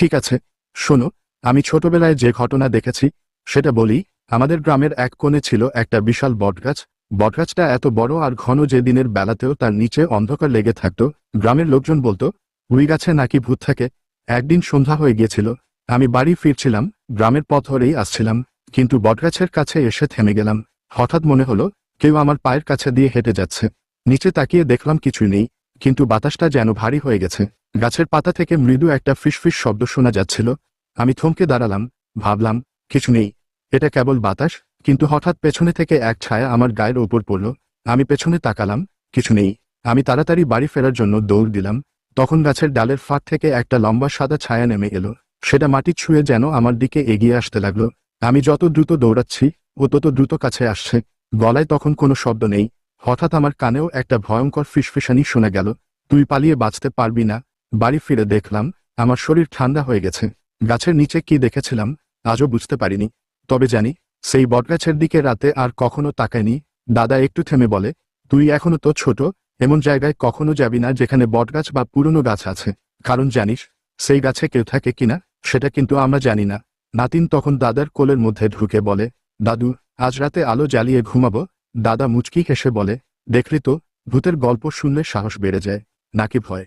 ঠিক আছে, শোনো, আমি ছোটবেলায় যে ঘটনা দেখেছি, সেটা বলি, আমাদের গ্রামের এক কোণে ছিল একটা বিশাল বটগাছ। বটগাছটা এত বড় আর ঘন যে দিনের বেলাতেও তার নিচে অন্ধকার লেগে থাকত। গ্রামের লোকজন বলতো, উই গাছে নাকি ভূত থাকে? একদিন সন্ধ্যা হয়ে গিয়েছিল, আমি বাড়ি ফিরছিলাম, গ্রামের পথ ধরেই আসছিলাম, কিন্তু বটগাছের কাছে এসে থেমে গেলাম। হঠাৎ মনে হলো, কেউ আমার পায়ের কাছে দিয়ে হেঁটে যাচ্ছে। নিচে তাকিয়ে দেখলাম কিছুই নেই, কিন্তু বাতাসটা যেন ভারী হয়ে গেছে। গাছের পাতা থেকে মৃদু একটা ফিসফিস শব্দ শোনা যাচ্ছিল। আমি থমকে দাঁড়ালাম, ভাবলাম, কিছু নেই। এটা কেবল বাতাস, কিন্তু হঠাৎ পেছনে থেকে এক ছায়া আমার গায়ের ওপর পড়ল। আমি পেছনে তাকালাম, কিছু নেই। আমি তাড়াতাড়ি বাড়ি ফেরার জন্য দৌড় দিলাম। তখন গাছের ডালের ফাঁক থেকে একটা লম্বা সাদা ছায়া নেমে এলো। সেটা মাটি ছুঁয়ে যেন আমার দিকে এগিয়ে আসতে লাগল। আমি যত দ্রুত দৌড়াচ্ছি, ও তত দ্রুত কাছে আসছে। গলায় তখন কোনো শব্দ নেই। হঠাৎ আমার কানেও একটা ভয়ঙ্কর ফিসফিসানি শোনা গেল। তুই পালিয়ে বাঁচতে পারবি না। বাড়ি ফিরে দেখলাম, আমার শরীর ঠান্ডা হয়ে গেছে। গাছের নিচে কি দেখেছিলাম, আজও বুঝতে পারিনি। তবে জানি, সেই বটগাছের দিকে রাতে আর কখনো তাকায়নি। দাদা একটু থেমে বলে, তুই এখনও তো ছোট, এমন জায়গায় কখনো যাবি না যেখানে বটগাছ বা পুরনো গাছ আছে। কারণ জানিস, সেই গাছে কেউ থাকে কিনা, সেটা কিন্তু আমরা জানি না। নাতিন তখন দাদার কোলের মধ্যে ঢুকে বলে, দাদু, আজ রাতে আলো জ্বালিয়ে ঘুমাবো। দাদা মুচকি হেসে বলে, দেখলি তো, ভূতের গল্প শুনলে সাহস বেড়ে যায়, নাকি ভয়?